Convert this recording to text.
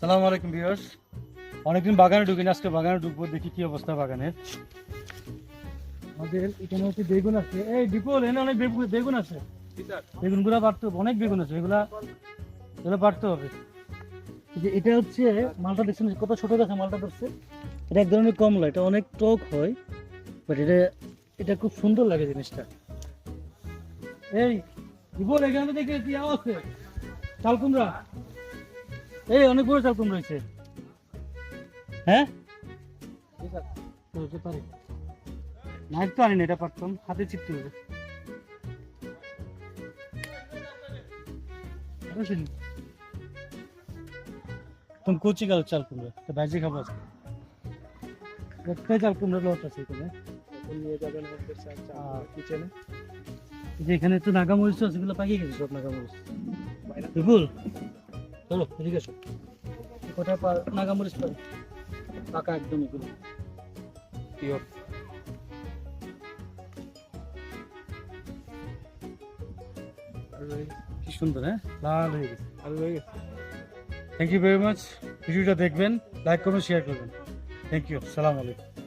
সালাম আলাইকুম ভিউয়ার্স। অনেকদিন বাগানে ঢুকিনি, আজকে বাগানে ঢুকবো, দেখি কি অবস্থা বাগানের। আমাদের এখানে হচ্ছে বেগুন আছে। এই বিপুল এখানে অনেক বেগুন আছে। বেগুনগুলা পারতে হবে, অনেক বেগুন আছে। এগুলা এগুলো পারতে হবে। যে এটা হচ্ছে মালটা দেখছেন কত ছোট গাছে মালটা ধরছে। এটা এক ধরনের কমলা, এটা অনেক টক হয় বাট এটা এটা খুব সুন্দর লাগে জিনিসটা। এই, বিপুল, এখানে দেখে কি আছে চাল কুমড়া এই অনেক বড় চাল কুমড়া হয়েছে। হ্যাঁ? হতে নাইট তো আনিনি এটা পারতাম। হাতে চিপতে হবে তুমি কুচি গেল চাল কুমড়া তো ভাজি খাব আজকে। একটাই চাল কুমড়া লট আছে এখানে। নিয়ে যাবেন কিচেনে এই যে এখানে তো নাগামরিচ আছে এগুলো পাকিয়ে গেছে সব নাগামরিচ বিপুল? চলো এদিকে এসো। এই কটা পা- নাগামরিচ পাকা একদম এগুলো। পিওর কি সুন্দর হ্যাঁ? লাল হয়ে গেছে। ভালো হয়ে গেছে। থ্যাংক ইউ ভেরি মাচ ভিডিওটা দেখবেন লাইক করবেন শেয়ার করবেন। থ্যাংক ইউ সালাম আলাইকুম।